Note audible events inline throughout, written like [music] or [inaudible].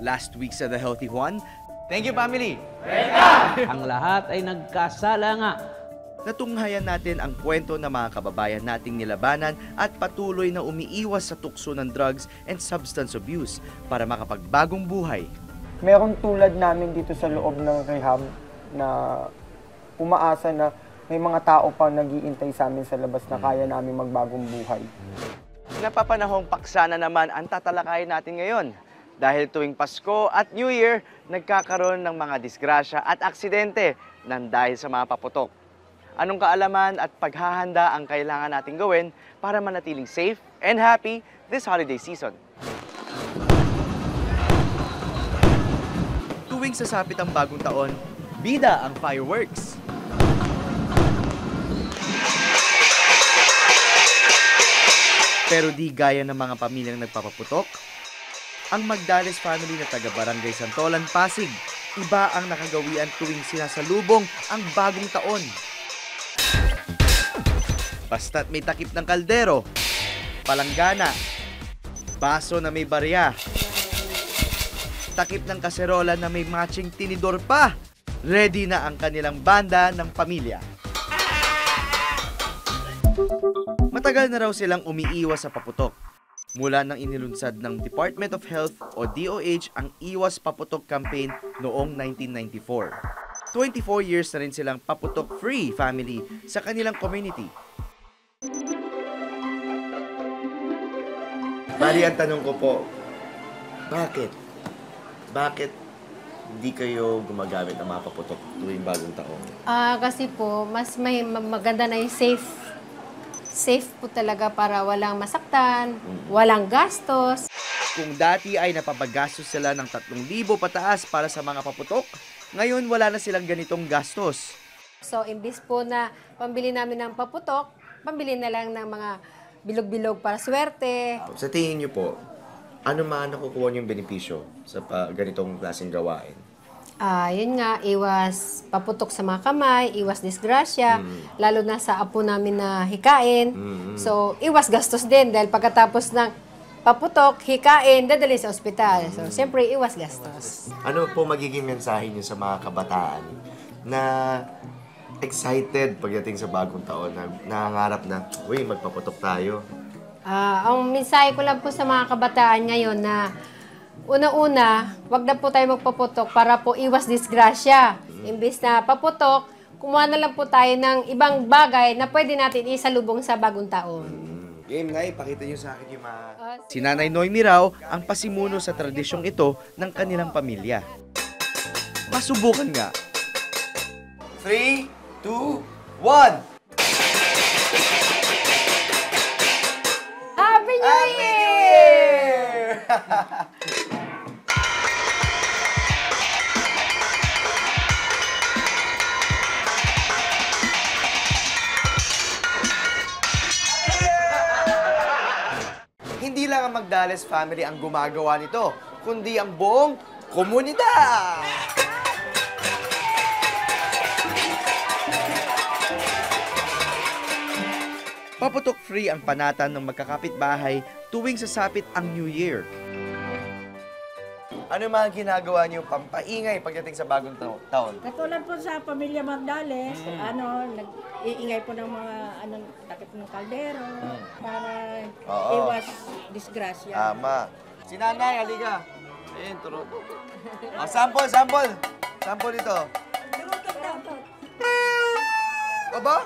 Last week sa The Healthy Juan, thank you family! Ang lahat ay nagkasala nga. Natunghayan natin ang kwento ng mga kababayan nating nilabanan at patuloy na umiiwas sa tukso ng drugs and substance abuse para makapagbagong buhay. Meron tulad namin dito sa loob ng rehab na umaasa na may mga tao pa nag-iintay sa amin sa labas na kaya namin magbagong buhay. Napapanahong paksa na naman ang tatalakayin natin ngayon. Dahil tuwing Pasko at New Year, nagkakaroon ng mga disgrasya at aksidente nang dahil sa mga paputok. Anong kaalaman at paghahanda ang kailangan nating gawin para manatiling safe and happy this holiday season? Tuwing sasapit ang bagong taon, bida ang fireworks. Pero di gaya ng mga pamilyang nagpapaputok, ang Magdales family na taga Barangay Santolan, Pasig, iba ang nakagawian tuwing sinasalubong ang bagong taon. Basta't may takip ng kaldero, palanggana, baso na may barya, takip ng kaserola na may matching tinidor pa, ready na ang kanilang banda ng pamilya. Matagal na raw silang umiiwas sa paputok. Mula nang inilunsad ng Department of Health o DOH ang Iwas Paputok Campaign noong 1994. 24 years na rin silang paputok-free family sa kanilang community. Mari, ang tanong ko po, bakit? Bakit di kayo gumagamit ng mga paputok tuwing bagong taon? Ah, kasi po, mas may ma- maganda na yung safe. Safe po talaga para walang masaktan, walang gastos. Kung dati ay napapagastos sila ng 3,000 pataas para sa mga paputok, ngayon wala na silang ganitong gastos. So, imbis po na pambili namin ng paputok, pambili na lang ng mga bilog-bilog para swerte. Sa tingin niyo po, ano man nakukuha niyong benepisyo sa pa, ganitong klaseng gawain? Ah, yun nga, iwas paputok sa mga kamay, iwas disgrasya, lalo na sa apo namin na hikain. So, iwas gastos din dahil pagkatapos ng paputok, hikain, dadali sa ospital. So, siyempre, iwas gastos. Ano po magiging mensahe niyo sa mga kabataan na excited pagdating sa bagong taon na nangangarap na, uy, magpaputok tayo. Ah, ang mensahe ko lang po sa mga kabataan ngayon na una-una, wag na po tayo magpaputok para po iwas disgrasya. Imbis na paputok, kumuha na lang po tayo ng ibang bagay na pwede natin isalubong sa bagong taon. Game na, ipakita niyo sa akin yung mga... Ah, Si Nanay Noemi raw ang pasimuno sa tradisyong ito ng kanilang pamilya. Masubukan nga. 3, 2, 1! Happy New Year! [laughs] Magdales family ang gumagawa nito, kundi ang buong komunidad! Paputok free ang panatan ng magkakapit-bahay tuwing sasapit ang New Year. Ano mga ginagawa niyo pampaingay pagdating sa bagong tao- taon? Katulad po sa pamilya Magdales, ano, nag-iingay po ng mga anong takip ng kaldero para Oo. iwas disgrasya. Tama. Si nanay, halika. Ayun, turo. Oh, sample, sample. Sample ito. Aba?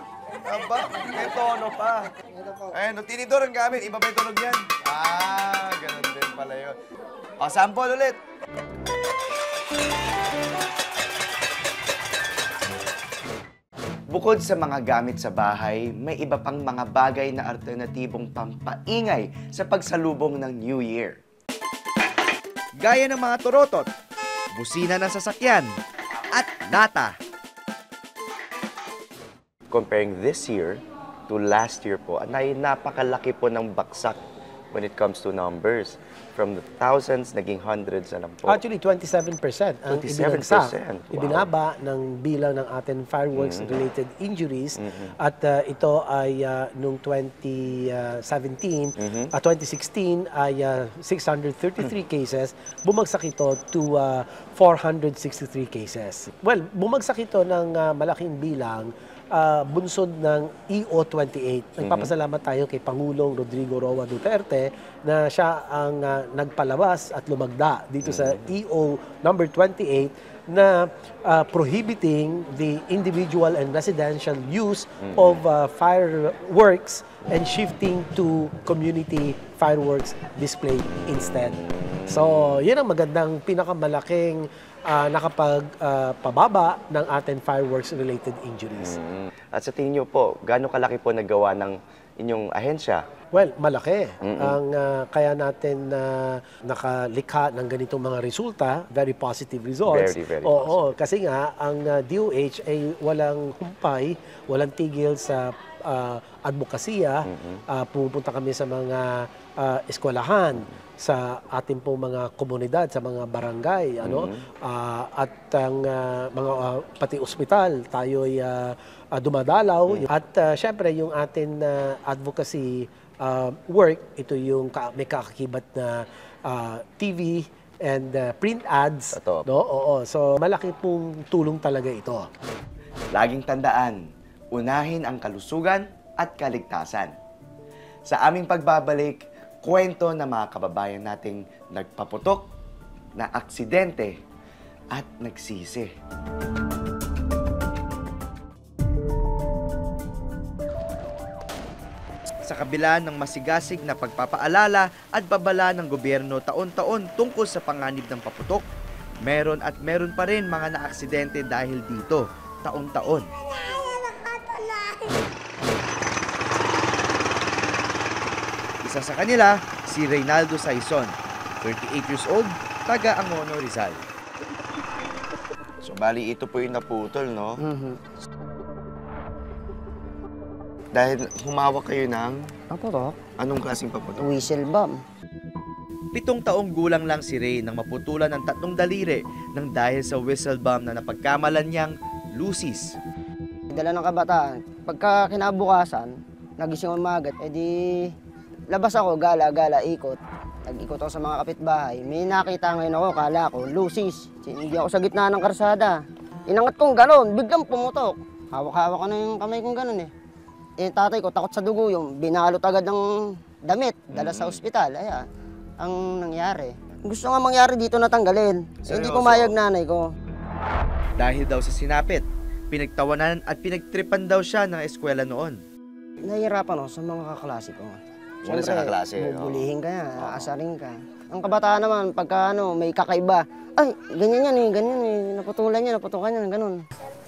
Aba? May tono pa. Ayun, no, tinidor ang gamit. Iba ba yung tunog yan? Ah, ganun din pala yun. O, sample ulit. Bukod sa mga gamit sa bahay, may iba pang mga bagay na alternatibong pampaingay sa pagsalubong ng New Year. Gaya ng mga turotot, busina ng sasakyan, at lata. Comparing this year to last year po, ay napakalaki po ng baksak when it comes to numbers. From the thousands, naging hundreds na lang po. Actually, 27% ang 27%, ibinagsak, wow. ibinaba ng bilang ng ating fireworks-related injuries. At uh, ito ay uh, noong 2017, uh, 2016 ay uh, 633 cases. Bumagsak ito to uh, 463 cases. Well, bumagsak ito ng uh, malaking bilang uh, bunsod ng E EO28. Nagpapasalamat tayo kay Pangulong Rodrigo Roa Duterte na siya ang uh, nagpalabas at lumagda dito sa EO number 28 na uh, prohibiting the individual and residential use of uh, fireworks and shifting to community fireworks display instead. So, yun ang magandang pinakamalaking uh, nakapagpababa ng ating fireworks-related injuries. Mm. At sa tingin niyo po, gaano kalaki po nagawa ng inyong ahensya? Well, malaki. Ang ah, kaya natin na nakalikha ng ganitong mga resulta, very positive results. Very, very Oo, kasi nga ang ah, DOH ay walang humpay, walang tigil sa ah, advokasya. Ah, pumupunta kami sa mga ah, eskwelahan, sa ating po mga komunidad, sa mga barangay, ano? Ah, at ang ah, mga ah, pati ospital, tayo ay ah, dumadalaw. At ah, syempre yung atin na advocacy uh, work, ito yung ka- may kakakibat na uh, TV and uh, print ads. Totoo. No? Oo. So, malaki pong tulong talaga ito. Laging tandaan, unahin ang kalusugan at kaligtasan. Sa aming pagbabalik, kwento ng mga kababayan nating nagpaputok, na aksidente, at nagsisi. Sa kabila ng masigasig na pagpapaalala at babala ng gobyerno taon-taon tungkol sa panganib ng paputok, meron at meron pa rin mga naaksidente dahil dito, taon-taon. Isa sa kanila, si Reynaldo Saison, 38 years old, taga Angono, Rizal. So, bali ito po yung naputol, no? Dahil humawak kayo ng Paputok, anong klaseng paputok? whistle bomb. Pitong taong gulang lang si Ray nang maputulan ng tatlong daliri nang dahil sa whistle bomb na napagkamalan niyang lusis. Dala ng kabataan. Pagka kinabukasan, nagising umagat, edi labas ako, gala, gala, ikot. Nag-ikot ako sa mga kapitbahay. May nakita ngayon ako, kala ko, lusis. Hindi ako sa gitna ng karsada. Inangat kong ganon, biglang pumutok. Hawak-hawak ko na yung kamay kong ganon eh. Eh, tatay ko, takot sa dugo yung binalot agad ng damit, dala sa ospital. Ay, ah, ang nangyari. Gusto nga mangyari dito natanggalin. Eh, hindi pumayag nanay ko. Dahil daw sa sinapit, pinagtawanan at pinagtripan daw siya ng eskwela noon. Nahihirapan ako sa mga kaklase ko. Wala sa kaklase, bubulihin ka yan, aasarin ka. Ang kabataan naman, pagka ano, may kakaiba, ay, ganyan yan eh, ganyan eh, naputulan niya, naputukan niya, ganun.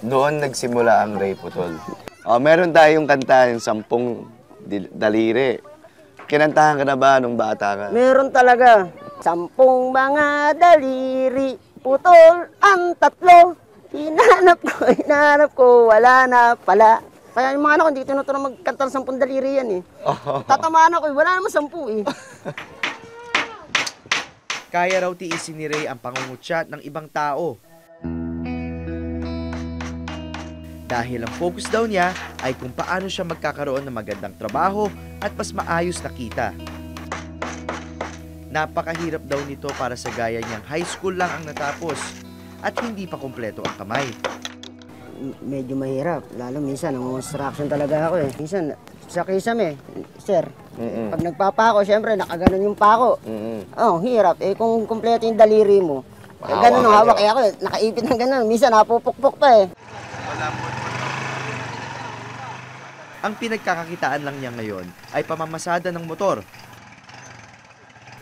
Noon nagsimula ang Ray Putol. Oh, meron tayong kanta yung sampung dil- daliri. Kinantahan ka na ba nung bata ka? Meron talaga, sampung mga daliri, putol ang tatlo. Hinanap ko, hinanap ko, wala na pala. Kaya yung mga anak ko, hindi tinuturo magkanta ng sampung daliri yan eh. Tatamaan ako eh, wala naman sampu eh. [laughs] Kaya raw tiisin ni Ray ang pangungutya ng ibang tao. Dahil ang focus daw niya ay kung paano siya magkakaroon ng magandang trabaho at mas maayos na kita. Napakahirap daw nito para sa gaya niyang high school lang ang natapos at hindi pa kompleto ang kamay. Medyo mahirap. Lalo minsan, ang construction talaga ako eh. Minsan, sa kisam eh, sir. Mm-mm. Pag nagpapako, syempre, nakaganon yung pako. Mm-mm. Oh, hirap. Eh, kung kumpleto yung daliri mo, eh, Hawak ganun ang hawak. niya. Eh, ako, eh, nakaipit ng ganun. Minsan, napupukpok pa eh. Ang pinagkakakitaan lang niya ngayon ay pamamasada ng motor.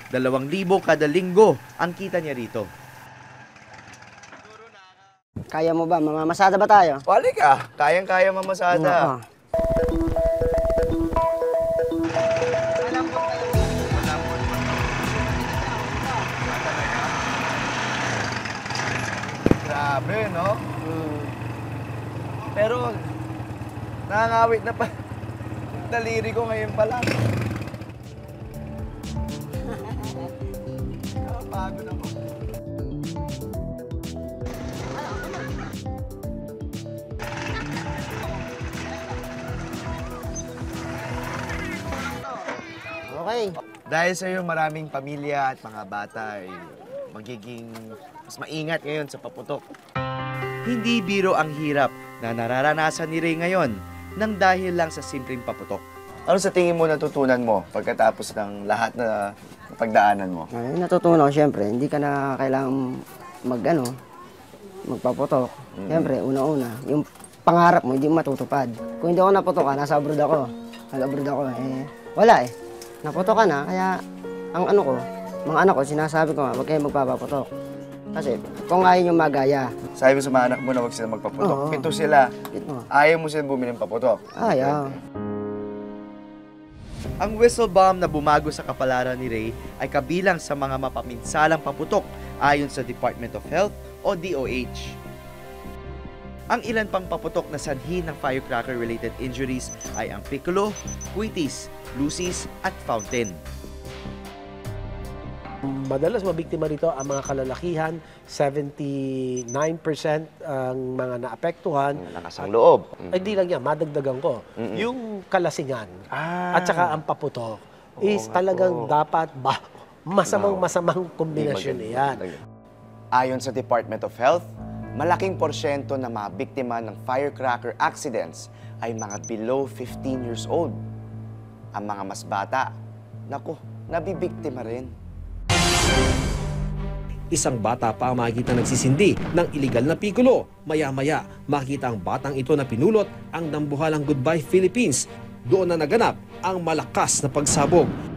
Dalawang libo kada linggo ang kita niya rito. Kaya mo ba? Mamamasada ba tayo? Wali ka, kayang-kaya mamasada. Oo. Grabe, no? Pero, nakangawit na pa. Daliri ko ngayon pa lang. [laughs] bago na Okay. Dahil sa iyo, maraming pamilya at mga bata ay magiging mas maingat ngayon sa paputok. Hindi biro ang hirap na nararanasan ni Ray ngayon nang dahil lang sa simpleng paputok. Ano sa tingin mo natutunan mo pagkatapos ng lahat na pagdaanan mo? Ay, natutunan ko, syempre, hindi ka na kailangan mag, ano, magpaputok. Syempre, una-una, yung pangarap mo, hindi matutupad. Kung hindi ako naputokan, nasa abroad ako. Nag-abroad ako, eh, wala eh. Naputokan na, kaya ang ano ko, mga anak ko, sinasabi ko nga, huwag kayong magpapaputok. Kasi kung ayaw nyo magaya, Sabi mo sa mga anak mo na huwag sila magpaputok. Oo. Pito sila. ito, Ayaw mo sila bumili ng paputok. ayaw. Ang whistle bomb na bumago sa kapalaran ni Ray ay kabilang sa mga mapaminsalang paputok ayon sa Department of Health o DOH. Ang ilan pang paputok na sanhi ng firecracker-related injuries ay ang piccolo, quitis, lucis at fountain. Madalas mabiktima rito ang mga kalalakihan, 79% ang mga naapektuhan. Nakasang loob. Ay, di lang yan, madagdagan ko. Yung kalasingan Ah. at saka ang paputok is talagang dapat ba, masamang-masamang kombinasyon yan. Ayon sa Department of Health, malaking porsyento ng mga biktima ng firecracker accidents ay mga below 15 years old. Ang mga mas bata, naku, nabibiktima rin. Isang bata pa ang makikita nagsisindi ng iligal na pikulo. Maya-maya, makikita ang batang ito na pinulot ang nambuhalang Goodbye Philippines. Doon na naganap ang malakas na pagsabog.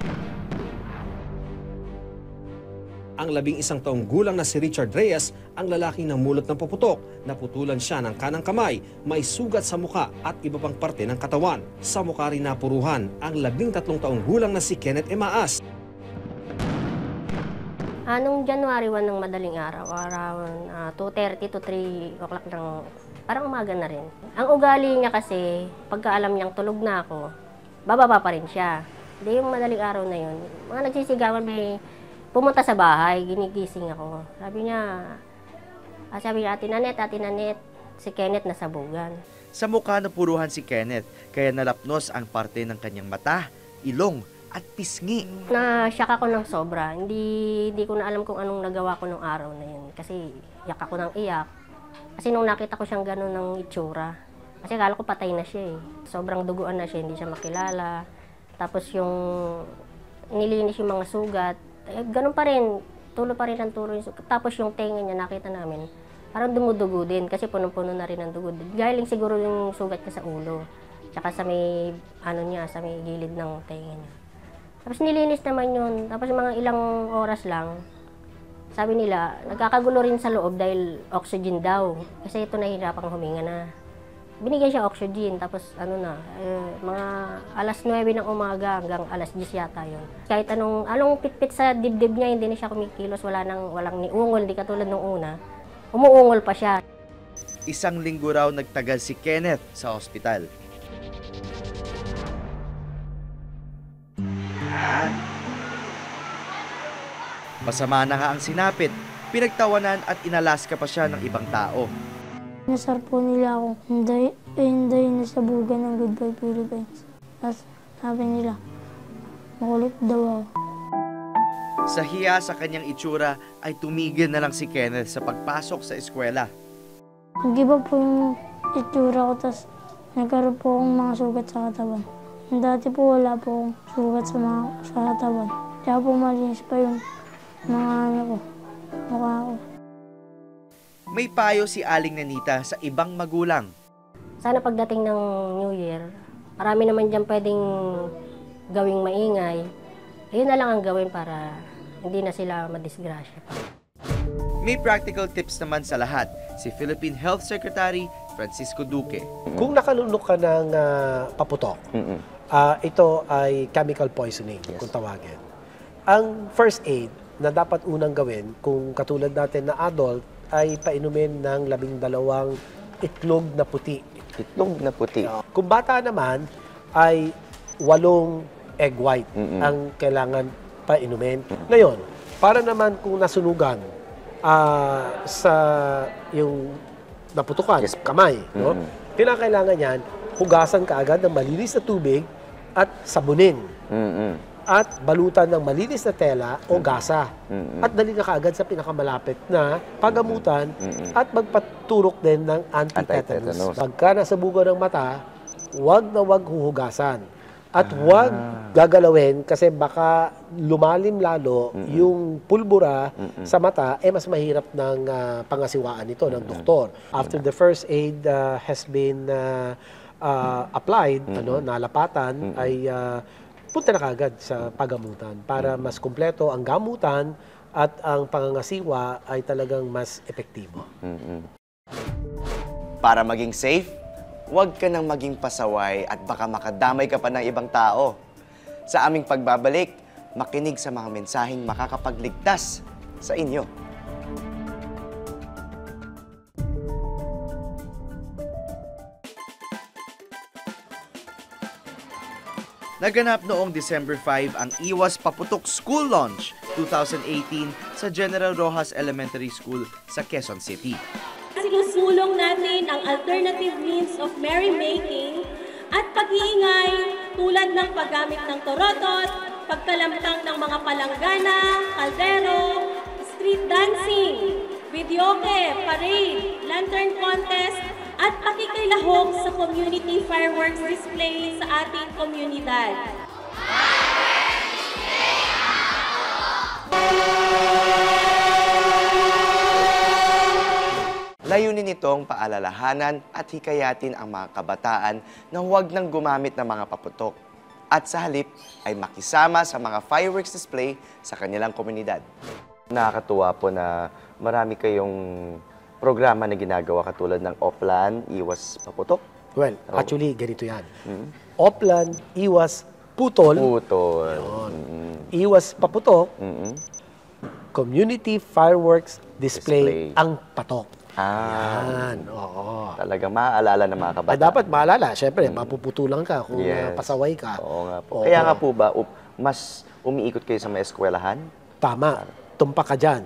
Ang labing isang taong gulang na si Richard Reyes, ang lalaking namulot ng paputok. Naputulan siya ng kanang kamay, may sugat sa muka at iba pang parte ng katawan. Sa mukha rin napuruhan ang labing tatlong taong gulang na si Kenneth Emaas. Anong January 1 ng madaling araw, around ah, 2.30 to 3 o'clock ng, parang umaga na rin. Ang ugali niya kasi, pagka alam niyang tulog na ako, bababa pa rin siya. Hindi yung madaling araw na yun. Mga nagsisigawan may pumunta sa bahay, ginigising ako. Sabi niya, ah, sabi niya, Ate Nanet, Ate Nanet, si Kenneth nasabugan. Sa mukha napuruhan si Kenneth, kaya nalapnos ang parte ng kanyang mata, ilong at pisngi. Na-shock ako ng sobra. Hindi, hindi ko na alam kung anong nagawa ko nung araw na yun. Kasi iyak ako ng iyak. Kasi nung nakita ko siyang gano'n ng itsura, kasi akala ko patay na siya eh. Sobrang duguan na siya, hindi siya makilala. Tapos yung nilinis yung mga sugat, eh, ganun pa rin. Tulo pa rin ang tulo. Tapos yung tenga niya, nakita namin, parang dumudugo din kasi punong-puno na rin ang dugo. Galing siguro yung sugat niya sa ulo. Tsaka sa may, ano niya, sa may gilid ng tenga niya. Tapos nilinis naman yun. Tapos mga ilang oras lang, sabi nila, nagkakagulo rin sa loob dahil oxygen daw. Kasi ito nahihirapang huminga na. Binigyan siya oxygen, tapos ano na, eh, mga alas 9 ng umaga hanggang alas 10 yata yun. Kahit anong, anong pitpit sa dibdib niya, hindi na siya kumikilos, wala nang, walang niungol, di katulad nung una. Umuungol pa siya. Isang linggo raw nagtagal si Kenneth sa ospital. Masama na nga ang sinapit, pinagtawanan at inalaska pa siya ng ibang tao. Nasar po nila ako. Hindi, eh, hindi na sa buga ng Goodbye Philippines. Tapos sabi nila, makulit daw ako. Sa hiya sa kanyang itsura ay tumigil na lang si Kenneth sa pagpasok sa eskwela. Nag-iba po yung itsura ko, tapos nagkaroon po akong mga sugat sa katawan. Dati po wala po akong sugat sa, mga, sa katawan. Kaya po malinis pa yung mga ano ko, mukha ko. May payo si Aling Nanita sa ibang magulang. Sana pagdating ng New Year, marami naman dyan pwedeng gawing maingay. Ayun na lang ang gawin para hindi na sila madisgrasya pa. May practical tips naman sa lahat si Philippine Health Secretary Francisco Duque. Kung nakalunok ka ng ah, paputok, ah, ito ay chemical poisoning, kung tawagin. Ang first aid na dapat unang gawin, kung katulad natin na adult, ay painumin ng labing dalawang itlog na puti. Itlog na puti. Kung bata naman, ay walong egg white ang kailangan painumin. Ngayon, Para naman kung nasunugan ah, sa yung naputukan, Yes. kamay, no? Kinakailangan yan, hugasan ka agad ng malinis na tubig at sabunin. Mm-mm. At balutan ng malinis na tela o gasa. At dali na kaagad sa pinakamalapit na pagamutan at magpaturok din ng Anti-tetanus. anti-tetanus. Pagka nasa bugo ng mata, huwag na huwag huhugasan. At huwag gagalawin kasi baka lumalim lalo yung pulbura sa mata, eh mas mahirap ng ah, pangasiwaan nito ng doktor. After the first aid ah, has been ah, ah, applied, ano, nalapatan, ay ah, punta na kagad sa pagamutan para mas kumpleto ang gamutan at ang pangangasiwa ay talagang mas epektibo. Para maging safe, huwag ka nang maging pasaway at baka makadamay ka pa ng ibang tao. Sa aming pagbabalik, makinig sa mga mensaheng makakapagligtas sa inyo. Naganap noong December 5 ang Iwas Paputok School Launch 2018 sa General Rojas Elementary School sa Quezon City. Sinusulong natin ang alternative means of merrymaking at pag-iingay tulad ng paggamit ng torotot, pagkalamtang ng mga palanggana, kaldero, street dancing, videoke, parade, lantern contest, at pakikilahok sa community fireworks display sa ating komunidad. Layunin nitong paalalahanan at hikayatin ang mga kabataan na huwag nang gumamit ng mga paputok at sa halip ay makisama sa mga fireworks display sa kanilang komunidad. Nakakatuwa po na marami kayong programa na ginagawa katulad ng Oplan, Iwas Paputok, Well, Oh. actually, ganito yan. Oplan, iwas, putol, Putol. Mm-mm. iwas paputok, Mm-mm. community fireworks display, Display. ang patok. Ah, Yan, oo. talaga maaalala ng mga Ah, kabataan. dapat maalala, syempre, mapuputulan ka kung uh, Yes. pasaway ka. Oo nga po. Oo. Kaya nga po ba, up- mas umiikot kayo sa mga eskwelahan? Tama, tumpak ka dyan.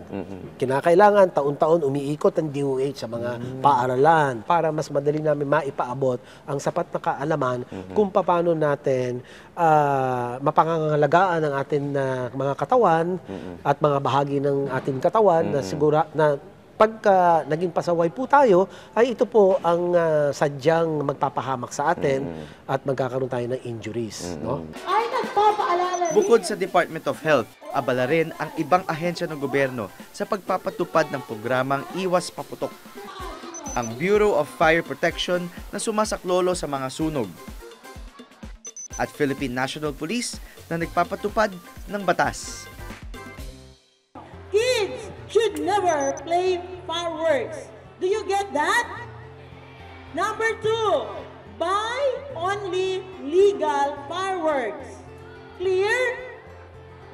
Kinakailangan taon-taon umiikot ang DOH sa mga paaralan para mas madali namin maipaabot ang sapat na kaalaman kung paano natin ah, mapangangalagaan ang ating na mga katawan at mga bahagi ng ating katawan na sigura na pagka naging pasaway po tayo, ay ito po ang ah, sadyang magpapahamak sa atin at magkakaroon tayo ng injuries. No? Ay nagpapaalala Bukod sa Department of Health, abala rin ang ibang ahensya ng gobyerno sa pagpapatupad ng programang Iwas Paputok. Ang Bureau of Fire Protection na sumasaklolo sa mga sunog. At Philippine National Police na nagpapatupad ng batas. Kids should never play fireworks. Do you get that? Number two, buy only legal fireworks. Clear?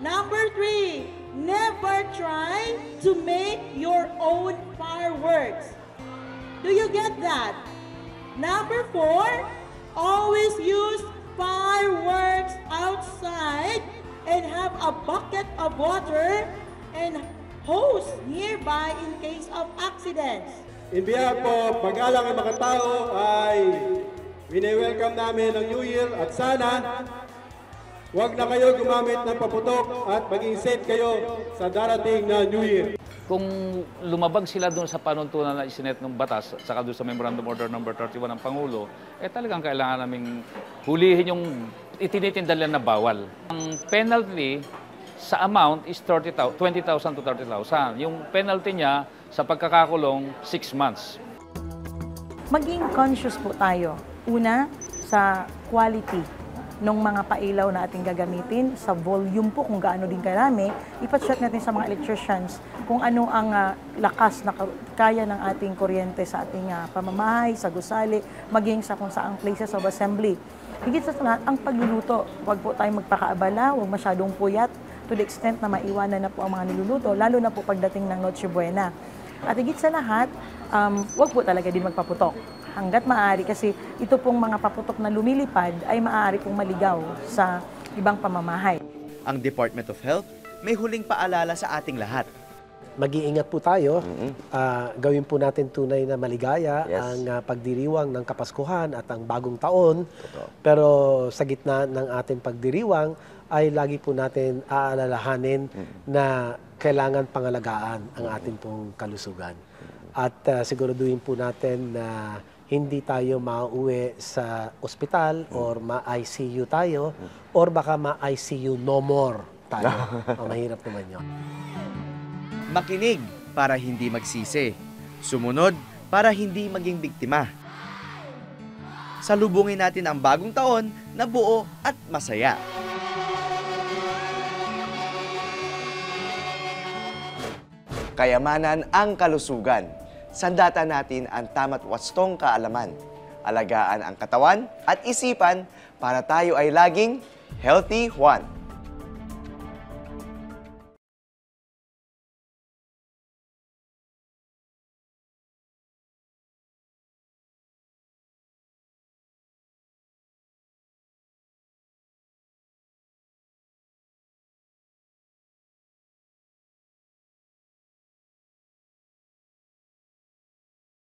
Number three, never try to make your own fireworks. Do you get that? Number four, always use fireworks outside and have a bucket of water and hose nearby in case of accidents. In behalf of Magalang ang mga tao ay wini-welcome namin ang New Year at sana huwag na kayo gumamit ng paputok at maging safe kayo sa darating na New Year. kung lumabag sila doon sa panuntunan na isinet ng batas, saka doon sa Memorandum Order number 31 ng Pangulo, eh talagang kailangan naming hulihin yung itinitinda nila na bawal. Ang penalty sa amount is 30,000 20,000 to 30,000. Yung penalty niya sa pagkakakulong, 6 months. maging conscious po tayo. Una, sa quality ng mga pailaw na ating gagamitin, sa volume po kung gaano din karami, ipacheck natin sa mga electricians kung ano ang ah, lakas na ka- kaya ng ating kuryente sa ating ah, pamamahay, sa gusali, maging sa kung saang places of assembly. Higit sa lahat, ang pagluluto. Huwag po tayong magpakaabala, huwag masyadong puyat to the extent na maiwanan na po ang mga niluluto, lalo na po pagdating ng Noche Buena. At higit sa lahat, um, huwag po talaga din magpaputok. Hanggat maaari kasi ito pong mga paputok na lumilipad ay maaari pong maligaw sa ibang pamamahay. Ang Department of Health may huling paalala sa ating lahat. Mag-iingat po tayo. Ah, gawin po natin tunay na maligaya Yes. ang ah, pagdiriwang ng Kapaskuhan at ang bagong taon. Pero sa gitna ng ating pagdiriwang ay lagi po natin aalalahanin na kailangan pangalagaan ang ating pong kalusugan. At ah, siguraduhin po natin na hindi tayo mauwi sa ospital or ma-ICU tayo or baka ma-ICU no more tayo. [laughs] Ang mahirap naman yun. Makinig para hindi magsisi. Sumunod para hindi maging biktima. Salubungin natin ang bagong taon na buo at masaya. Kayamanan ang kalusugan. Sandata natin ang tamat wastong kaalaman. Alagaan ang katawan at isipan para tayo ay laging healthy Juan.